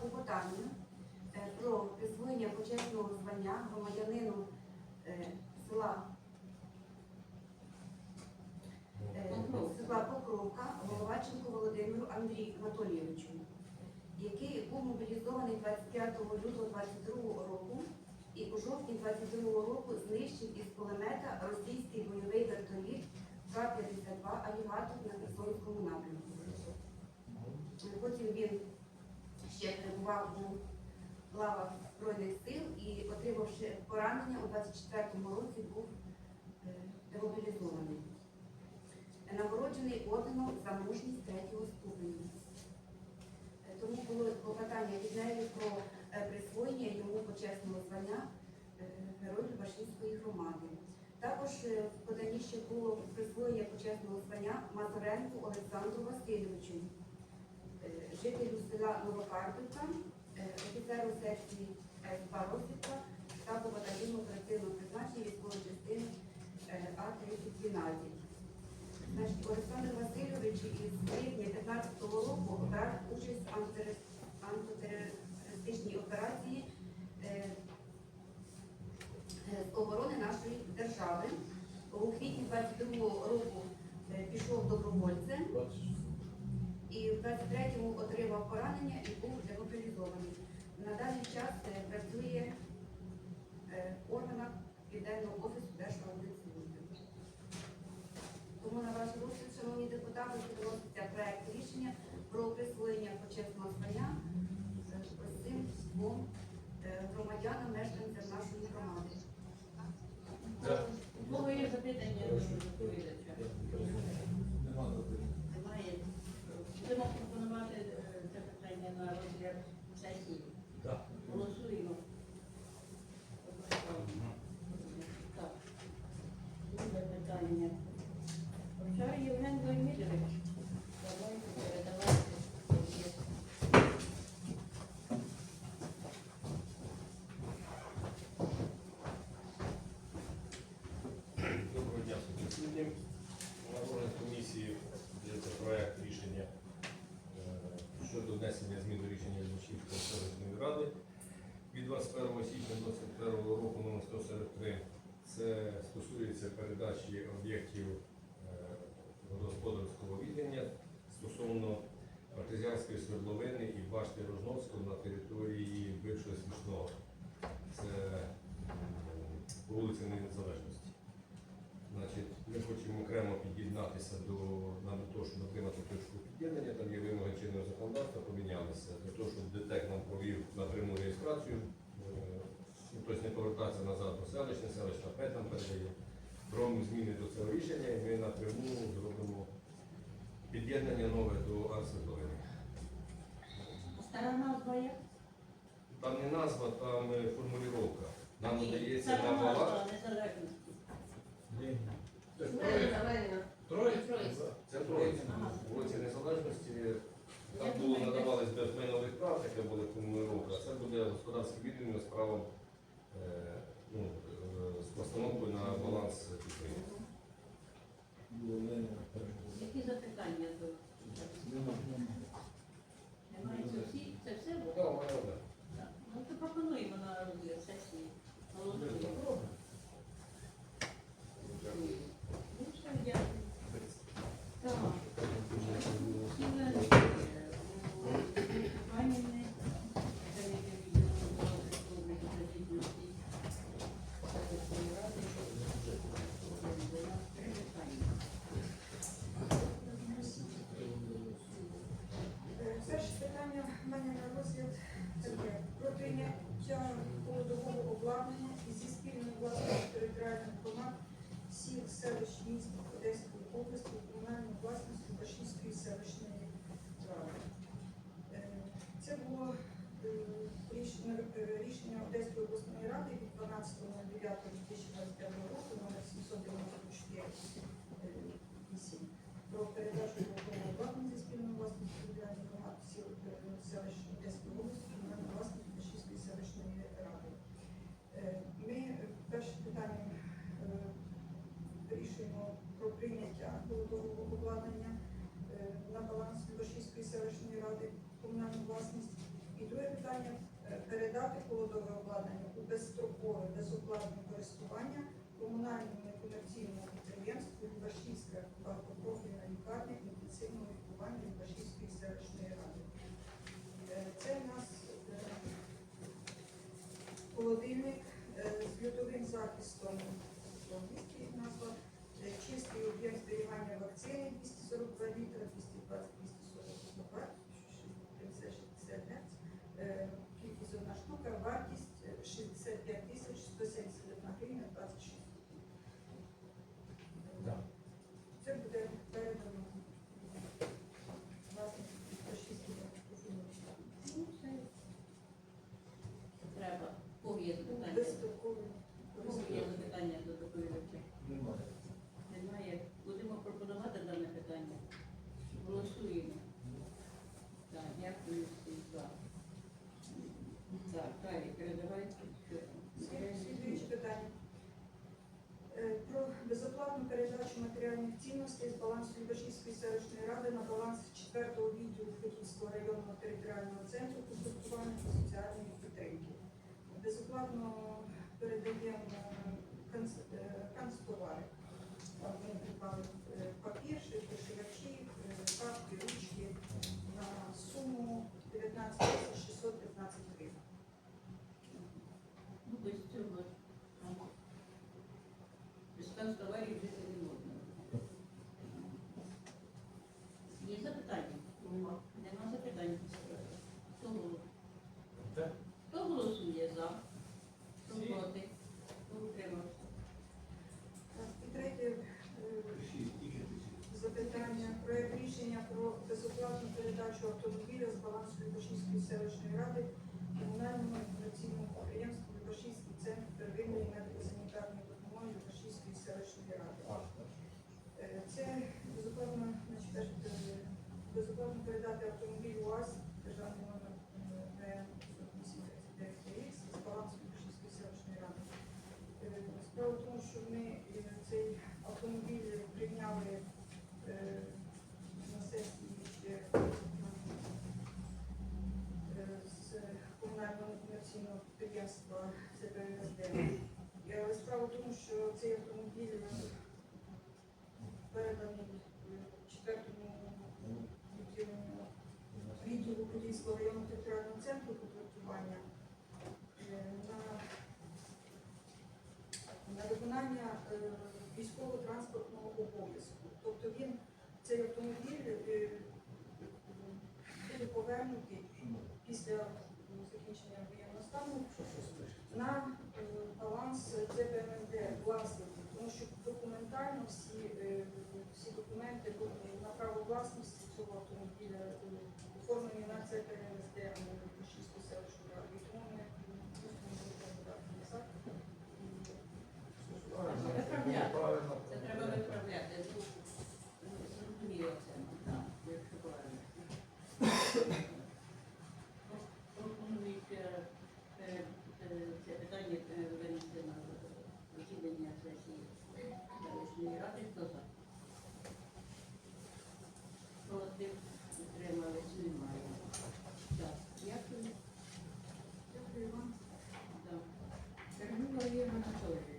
клопотання е, про присвоєння почесного звання громадянину е, села е, села Покровка Головаченко Володимиру Андрію Анатолійовичу, який був мобілізований 25 лютого 22 року і у жовтні 22 року знищив із кулемета російський бойовий вертоліт К-52 алігатор на Херсонському напрямку. Потім він ще перебував у лавах Збройних сил і, отримавши поранення, у 24-му році був е, демобілізований. Нагороджений орденом за мужність третього ступеня. Е, Тому було попитання від неї про е, присвоєння йому почесного звання Герой Любашинської громади. Також в поданні ще було присвоєння почесного звання Мазуренку Олександру Васильовичу, жителю села Новокарпівка, е, офіцеру секції СПА розвідка штабу батальйону оперативного призначення військової частини е, А-3012. Значить, Олександр Васильович із липня 2015 року брав участь в антитерористичній операції е, е, з оборони нашої держави. У квітні 22 року е, пішов добровольцем і в 23-му отримав поранення і був демобілізований. На даний час е, працює е, в органах Південного офісу Держаудитслужби. Тому на ваш розсуд, шановні депутати, виноситься проект рішення про присвоєння почесного звання е, цим двом е, громадянам, мешканцям нашої громади. Кого є запитання до доповідача? Немає. Будемо пропонувати е, це питання на розгляд сесії. Голосуємо. Так. Друге питання. Овчар Євген Леонідович. Давайте передавайте. Доброго дня всім присутнім. На розгляд комісії дається проект рішення е, щодо внесення змін до рішення Львівської селищної ради від 21 січня 2021 року номер 143. Це стосується передачі об'єктів е, водогосподарського віддання стосовно артезіанської свердловини і башти Рожновського на території бившого смішного. Це вулиці Незалежності. Значить, ми хочемо окремо під'єднатися до до того, щоб отримати точку під'єднання. Там є вимоги чинного законодавства, помінялися. Для того, щоб ДТЕК нам провів напряму реєстрацію, е, ну, тобто не повертатися назад до селища, селищна ПЕТ нам передає. Робимо зміни до цього рішення і ми напряму зробимо під'єднання нове до Арсеновини. Стара назва є? Там не назва, там е, формулювання. Нам надається на баланс. назва незалежності. Це Троїця. Вулиця Незалежності. Там було надавалось без майнових прав, таке буде формулювання, а це буде господарське відділення з правом е, ну, е, з постановкою на баланс підприємства. Які запитання до немає? Це всі? Це все було? Так. Так. Ну, то пропонуємо на сесії. Голосуємо. Ну, все, дякую. Так. Хотіла, е, у Іванівни, Дар'ї Відділу Республіки Гідності, селищної ради, до нас три питання. Е, Перше питання в мене на розгляд таке про прийняття холодового обладнання зі спільної власності територіальних громад сіл, селищ, міст Одеської області у комунальну власність Башівської селищної ради. Е, Це було е, рішення, е, рішення Одеської обласної ради від 12.09.2025 року номер 794 е, 8 про передачу головного обладнання зі спільної власності для громад сіл області комунальної власності Башівської селищної ради. Е, холодового обладнання е, на баланс Любашівської селищної ради комунальну власність. І друге питання е, передати холодове обладнання у безстрокове, безоплатне користування комунальному некомерційному підприємству Любашівська багатопрофільна лікарня інтенсивного лікування Любашівської селищної ради. Е, Це у нас е, холодильник е, з льодовим захистом, назва, чистий об'єм зберігання вакцини 242 літра, 220, 242, 30, 60 Гц. Е, Кількість одна штука, вартість е, 65 тисяч 171 гривня 26. Так. Це буде передано власнику російського профільного Ну, все. Треба. Кого є запитання? безстроковий Кого є запитання до доповідача? Немає. Немає. Будемо пропонувати дане питання. Голосуємо. Так, дякую всім за. Так, далі передавайте. Що там? Слідуюче питання. Е, Про безоплатну передачу матеріальних цінностей з балансу Любашівської селищної ради на баланс 4-го відділу Фетівського районного територіального центру конструктування та соціальної підтримки. Безоплатно передаємо е, канцтовари. Ми придбали е, папір, шрифтошивачі, картки, ручки на суму 19 тисяч 615 гривень. Ну, без цього. а, Без канцтоварів жити не можна. Є запитання? Нема. Нема запитань. Хто голос- Так. Хто голосує за? Хто проти? Хто утримався? Так, І третє е, запитання. Проект рішення про безоплатну передачу автомобіля з балансу Любашівської селищної ради комунальному інформаційному підприємству Любашівський центр первинної медико-санітарної допомоги Любашівської селищної ради. Е, Це безоплатно, значить, е, передати автомобіль УАЗ державний номер ВМ 4839 з балансу Любашівської селищної ради. Е, Справа в тому, що ми е, цей автомобіль прийняли е, на сесії ще е, з комунального комерційного підприємства ЦПСД. І, Але справа в тому, що цей автомобіль е, переданий е, четвертому відділенню відділу Подільського районного територіального центру комплектування е, на на виконання е, військово-транспортного обов'язку. Тобто він, цей автомобіль е, буде повернуті після закінчення воєнного стану на е, баланс ЦПМД власників, тому що документально всі, е, всі документи були на право власності цього автомобіля е, оформлені на ЦБМД Шісту селищну раду. І тому ми мусимо подати назад. Правильно. Це треба виправляти. Ну, Зрозуміло це, так, якщо правильно. Пропонується е, е, це питання е, винести на засідання сесії селищної ради. Хто за? Проти? Утримались? Немає. Так, дякую. Дякую вам. Так. Тернула Ігор Анатолійович.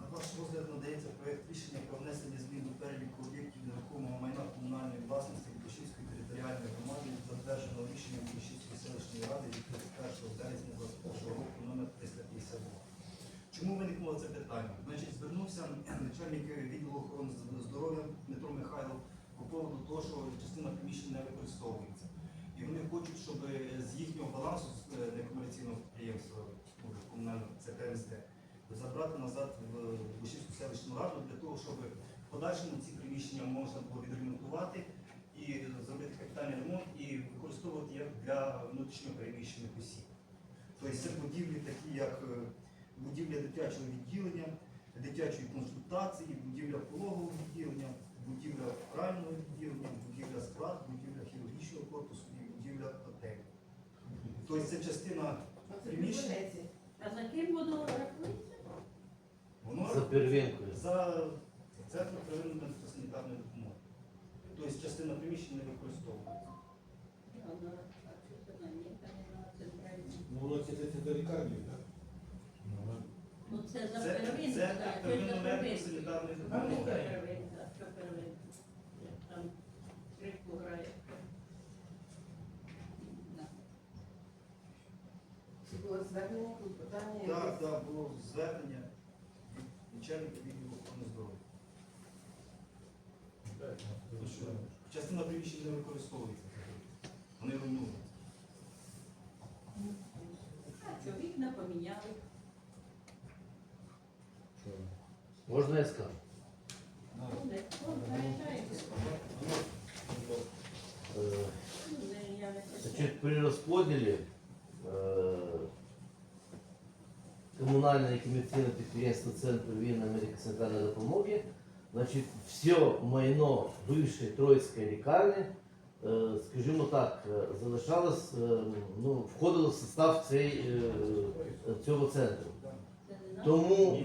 На ваш розгляд надається проєкт рішення про внесення змін до переліку об'єктів нерухомого майна комунальної власності Бушівської територіальної громади, затвердженого рішенням Бушівської селищної ради від 31 березня 2021 року номер 352. Чому виникло це питання? Значить, звернувся начальник відділу охорони здоров'я Дмитро Михайлов по поводу того, що частина приміщень не використовується. І вони хочуть, щоб з їхнього балансу е, некомерційного підприємства комунального ЦКМСД забрати назад в Бушівську селищну раду для того, щоб в подальшому ці приміщення можна було відремонтувати і зробити капітальний ремонт і використовувати як для внутрішньо переміщених осіб. Тобто це будівлі такі, як е, будівля дитячого відділення, дитячої консультації, будівля пологового відділення, будівля прального відділення, будівля склад, будівля хірургічного корпусу і будівля готелю. Тобто це частина приміщення, А за ким За первинкою. за центром первинної медико-санітарної допомоги. Тобто частина приміщення не використовується. Ну, воно це це до лікарні, так? Ну це за Це- первинку, це так, це первинна первинку. медико-санітарна Що допомога. первинка, що первинка? Там скрипку грає. Да. Це було звернення, питання. Так, так, було звернення начальника відділу охорони здоров'я. Частина приміщень не використовується. Вони руйнуються. А що вікна поміняли? Можна я скажу? Ну, заїжджаєте. Е, Ну. Значит, при розподілі е, комунальне і комерційне підприємство Центр первинної медико-санітарної допомоги, значить, все майно бившої Троїцької лікарні, е, скажімо так, е, залишалось, е, ну, входило в состав цей, цього центру. Тому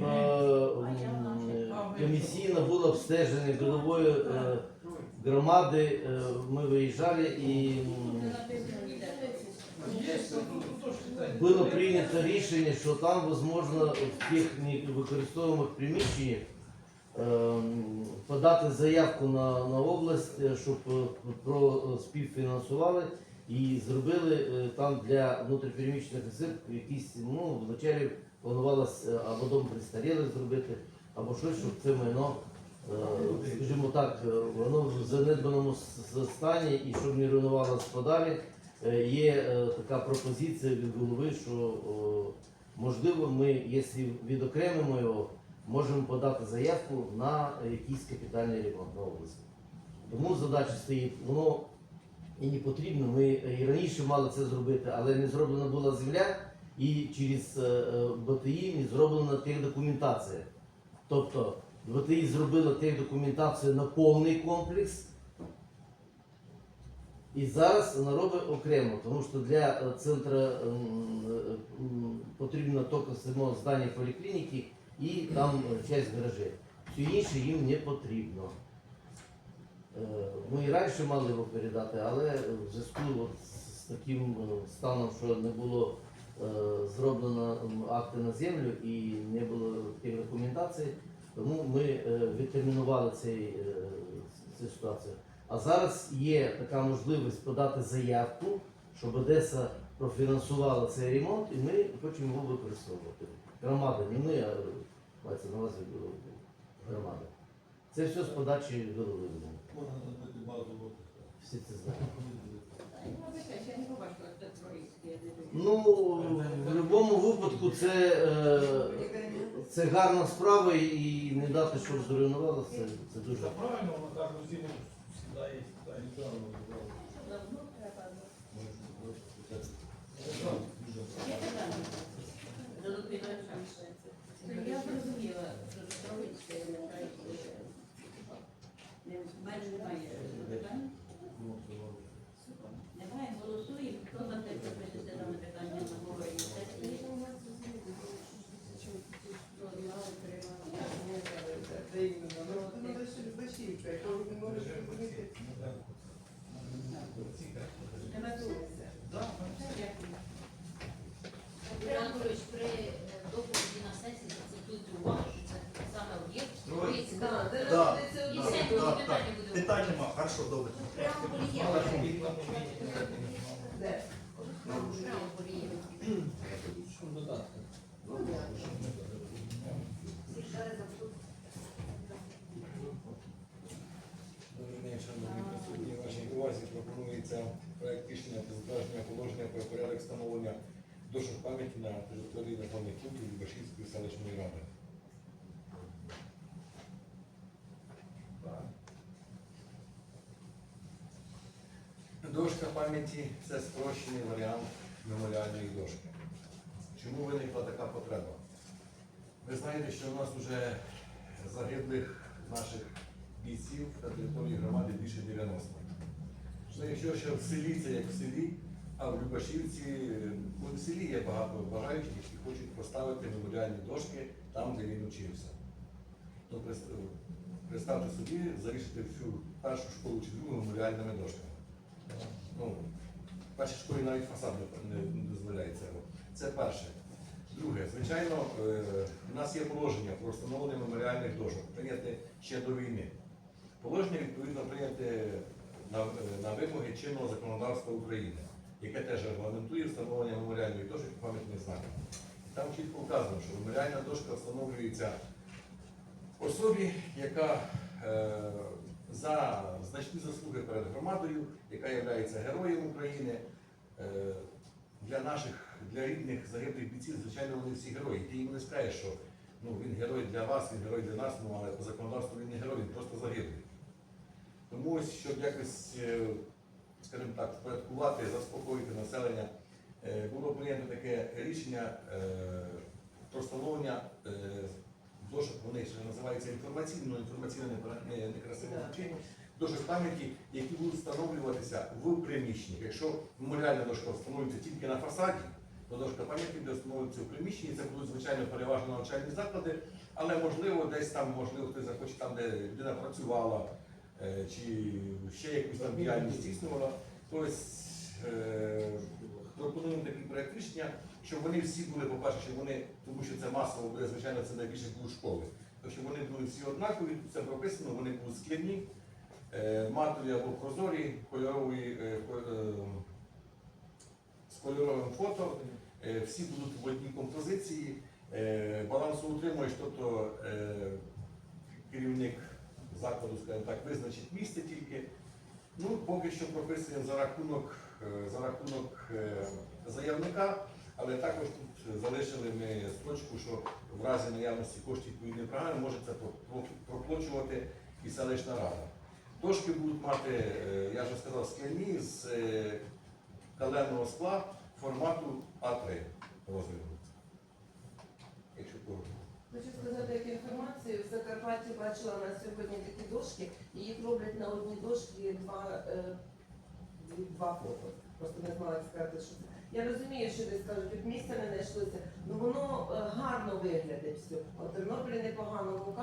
комісійно було обстеження головою громади, ми виїжджали і м, Це написано ніде. Е, Було прийнято рішення, що там, можливо, в тих використовуваних приміщеннях ем, подати заявку на, на область, е, щоб е, про е, співфінансували і зробили там для внутрішньопереміщених осіб якісь, ну, вначалі планувалось е, або дом престарілих зробити, або щось, щоб це майно, скажімо так, воно в занедбаному стані і щоб не руйнувалося подалі. Е, Є е, така пропозиція від голови, що можливо ми, якщо відокремимо його, можемо подати заявку на якийсь капітальний ремонт на області. Тому задача стоїть, воно і не потрібно. Ми і раніше мали це зробити, але не зроблена була земля і через е, е, БТІ не зроблена техдокументація. Тобто БТІ зробила техдокументацію на повний комплекс. І зараз вона робить окремо, тому що для е, центру е, потрібно тільки само здання поліклініки і там е, часть гаражів. Все інше їм не потрібно. Ми і раніше мали його передати, але в зв'язку з таким станом, що не було зроблено акти на землю і не було тих документацій, тому ми відтермінували цю ситуацію. А зараз є така можливість подати заявку, щоб Одеса профінансувала цей ремонт, і ми хочемо його використовувати. Громада, не ми, а мається на увазі е, громада. Це все з подачі голови. Можна зробити базу. Всі це знають. Дивлюсь. Ну, в будь-якому випадку це, е, це гарна справа і не дати, щоб зруйнувалося, це, це дуже. Це правильно, воно так Я зрозуміла, що я не знаю, що це. Не- в мене немає питань. Немає, голосуємо. Хто за те, щоб винести дане питання на говорення сесії? Хто за, утримався? Дякую. Янкович при е, доповіді на сесії зацитуйте увагу, що це саме об'єкт Троїцька. Троїцька. Де Да. І все, тоді питання буде. Питань нема, хорошо, добре. Преамбулі є. Преамбулі є. Всі Увазі пропонується проект рішення про затвердження положення про порядок встановлення дошок пам'яті на території незламних пунктів Любашівської селищної ради. Дошка пам'яті це спрощений варіант меморіальної дошки. Чому виникла така потреба? Ви знаєте, що у нас вже загиблих наших бійців на території громади більше 90. Ну, якщо ще в селі це як в селі, а в Любашівці, ну, в селі є багато бажаючих, які хочуть поставити меморіальні дошки там, де він учився. Прис- представте собі, залишити всю першу школу чи другу меморіальними дошками. Ну, в першій школі навіть фасад не, не, не дозволяє цього. Це перше. Друге, звичайно, е, у нас є положення про встановлення меморіальних дошок, прийняте ще до війни. Положення відповідно прийняте на, е, на вимоги чинного законодавства України, яке теж регламентує встановлення меморіальної дошок і пам'ятних знаків. Там чітко вказано, що меморіальна дошка встановлюється особі, яка е, за значні заслуги перед громадою, яка є героєм України. Е, для наших, для рідних загиблих бійців, звичайно, вони всі герої. Ти їм не скажеш, що ну, він герой для вас, він герой для нас, ну, але по законодавству він не герой, він просто загиблий. Тому ось, щоб якось, е, скажімо так, впорядкувати, заспокоїти населення, е, було прийнято таке рішення е, про встановлення дошок, вони ще називаються інформаційно не- не- некрасиво звучить, дошок пам'яті, які будуть встановлюватися в приміщеннях. Якщо меморіальна дошка встановлюється тільки на фасаді, то дошка пам'яті буде встановлюватися в приміщенні. Це будуть звичайно переважно навчальні заклади, але можливо десь там, можливо, хтось захоче там, де людина працювала, чи ще якусь там діяльність здійснювала. Тобто е, пропонуємо такий проект рішення, щоб вони всі були, по-перше, щоб вони, тому що це масово буде, звичайно, це найбільше будуть школи. То щоб вони були всі однакові, це прописано, вони будуть скляні, е, матові або прозорі, кольорові, е, ко- е, з кольоровим фото, е, всі будуть в одній композиції, е, балансоутримувач, тобто е, керівник закладу, скажімо так, визначить місце тільки. Ну, поки що прописуємо за рахунок, е, за рахунок е, заявника, але також тут залишили ми строчку, що в разі наявності коштів відповідної програми може це про- про- проплачувати і селищна рада. Дошки будуть мати, е, я вже сказав, скляні з каленого скла формату А3 розміру. Якщо коротко. Хочу сказати як інформацію. В Закарпатті бачила на сьогодні такі дошки, і їх роблять на одній дошці два, е, два фото. Просто не знала, як сказати, що це. Я розумію, що десь кажуть, тут місця не знайшлося, ну воно е, гарно виглядає все. От Тернопілі непогано,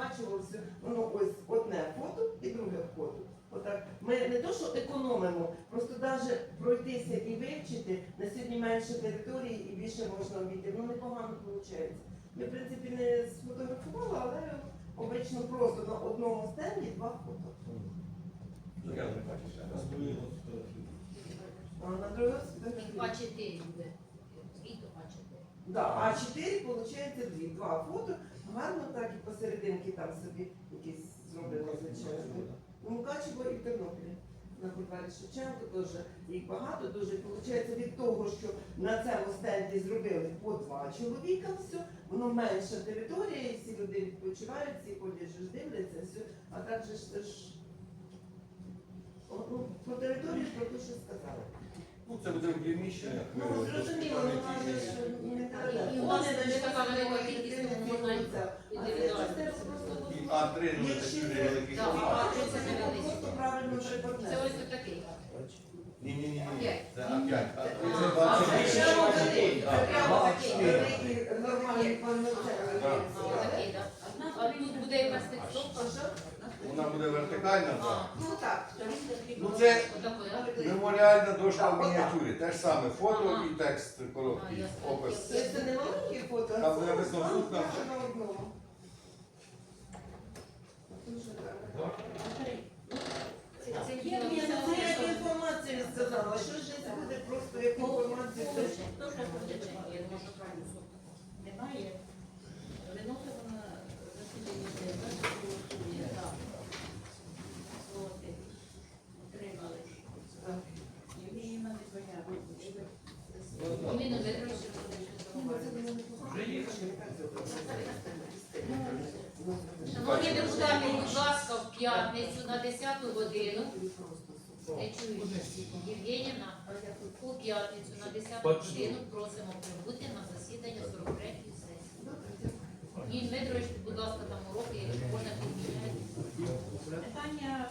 все. Воно ось одне фото і друге фото. Отак. Ми не то, що економимо, просто навіть пройтися і вивчити на сьогодні менше території і більше можна обійти. Ну непогано виходить. Ми, в принципі, не сфотографували, але обично просто на одному стенді два фото. Ну, я не бачу ще раз. А на другому Два чотири буде. Дві то а чотири. Да, а 4 виходить дві. Два фото. Гарно так і посерединки там собі якісь зробили звичайно. У Мукачево і в Тернополі. На бульварі Шевченко теж їх багато, дуже виходить від того, що на цьому стенді зробили по два чоловіка, все, воно менша територія, і всі люди відпочивають, всі ходять, ж дивляться, все. А так же ж це ж ну, по території про те, що сказали. Ну, це буде в приміщеннях. Ну, зрозуміло, ну але ж не І у нас не така велика кількість, тому можна і А це частина просто І А3 ну, це великий Да, формат. А3 це невеликий. Просто правильно Це ось отакий. Ні, ні, ні, ні. Це А5. А3 А, це а, 24. Ще один, А, це прямо два, такий чотири. великий, нормальний повноцінний. Так. А, отакий, так. А тут буде якась текстовка. Вона буде вертикальна, так. Ну так. Ну, це- Меморіальна дошка в мініатюрі. Те ж саме фото і текст короткий, опис. Це не маленькі фото, Там а буде це написано «Тут на. Це як інформацію сказала, що ж це буде просто як інформацію. почну. просимо прибути на засідання 43-ї сесії. Ні, Дмитрович, будь ласка, там уроки, якщо можна підміняти. Питання